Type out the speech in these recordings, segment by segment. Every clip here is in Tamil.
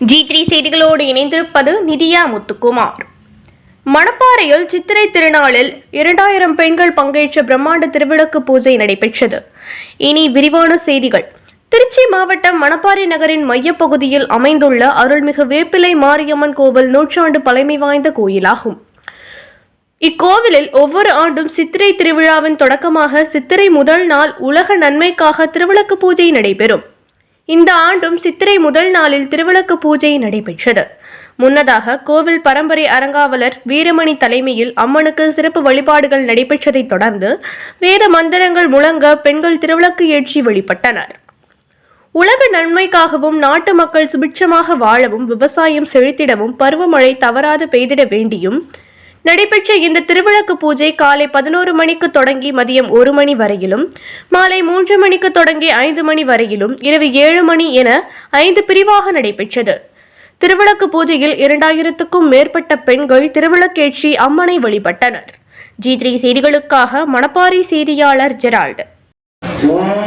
ஜி த்ரீ செய்திகளோடு இணைந்திருப்பது நிதியா முத்துக்குமார். மணப்பாறையில் சித்திரை திருநாளில் இரண்டாயிரம் பெண்கள் பங்கேற்ற பிரம்மாண்ட திருவிளக்கு பூஜை நடைபெற்றது. இனி விரிவான செய்திகள். திருச்சி மாவட்டம் மணப்பாறை நகரின் மையப்பகுதியில் அமைந்துள்ள அருள்மிகு வேப்பிலை மாரியம்மன் கோவில் நூற்றாண்டு பழமை வாய்ந்த கோயிலாகும். இக்கோவிலில் ஒவ்வொரு ஆண்டும் சித்திரை திருவிழாவின் தொடக்கமாக சித்திரை முதல் நாள் உலக நன்மைக்காக திருவிளக்கு பூஜை நடைபெறும். இந்த ஆண்டும் சித்திரை முதல் நாளில் திருவிளக்கு பூஜை நடைபெற்றது. முன்னதாக கோவில் பரம்பரை அரங்காவலர் வீரமணி தலைமையில் அம்மனுக்கு சிறப்பு வழிபாடுகள் நடைபெற்றதைத் தொடர்ந்து வேத மந்திரங்கள் முழங்க பெண்கள் திருவிளக்கு ஏற்றி வழிபட்டனர். உலக நன்மைக்காகவும் நாட்டு மக்கள் சுபிட்சமாக வாழவும் விவசாயம் செழித்திடவும் பருவமழை தவறாது பெய்திட வேண்டியும் நடைபெற்ற இந்த திருவிளக்கு பூஜை காலை பதினோரு மணிக்கு தொடங்கி மதியம் ஒரு மணி வரையிலும் மாலை மூன்று மணிக்கு தொடங்கி ஐந்து மணி வரையிலும் இரவு ஏழு மணி என ஐந்து பிரிவாக நடைபெற்றது. திருவிளக்கு பூஜையில் இரண்டாயிரத்துக்கும் மேற்பட்ட பெண்கள் திருவிளக்கேற்றி அம்மனை வழிபட்டனர். ஜி த்ரீ செய்திகளுக்காக மணப்பாறை செய்தியாளர் ஜெரால்டு. ஓம்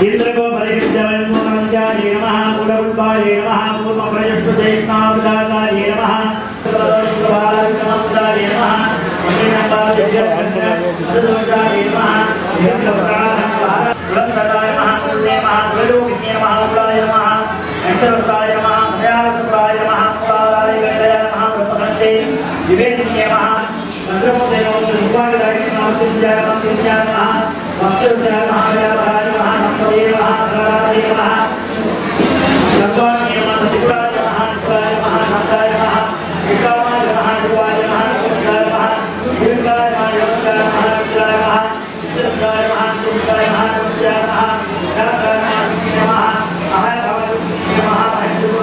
ఇంద్రగో పరిశుద్ధవన్మోనంజాయే నమః గుణరూపాయే నమః పూర్వప్రయస్పదేష్ణాభిదాతాయే నమః బాలకమందాయే నమః అమీనందాయే నమః उच्चार उच्चार महा वस्तु उच्चार महाव्यापारी महा नक्षदेव महा प्रभादेव महा भगवान के मन शिवाय महा शिवाय महा नक्षाय महा विकामाय महा शिवाय महा नक्षाय महा दीर्घाय महा योगाय महा विचार महा विचार महा सुखाय महा उच्चार महा जाकर महा महा भगवान महा भैरव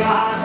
महा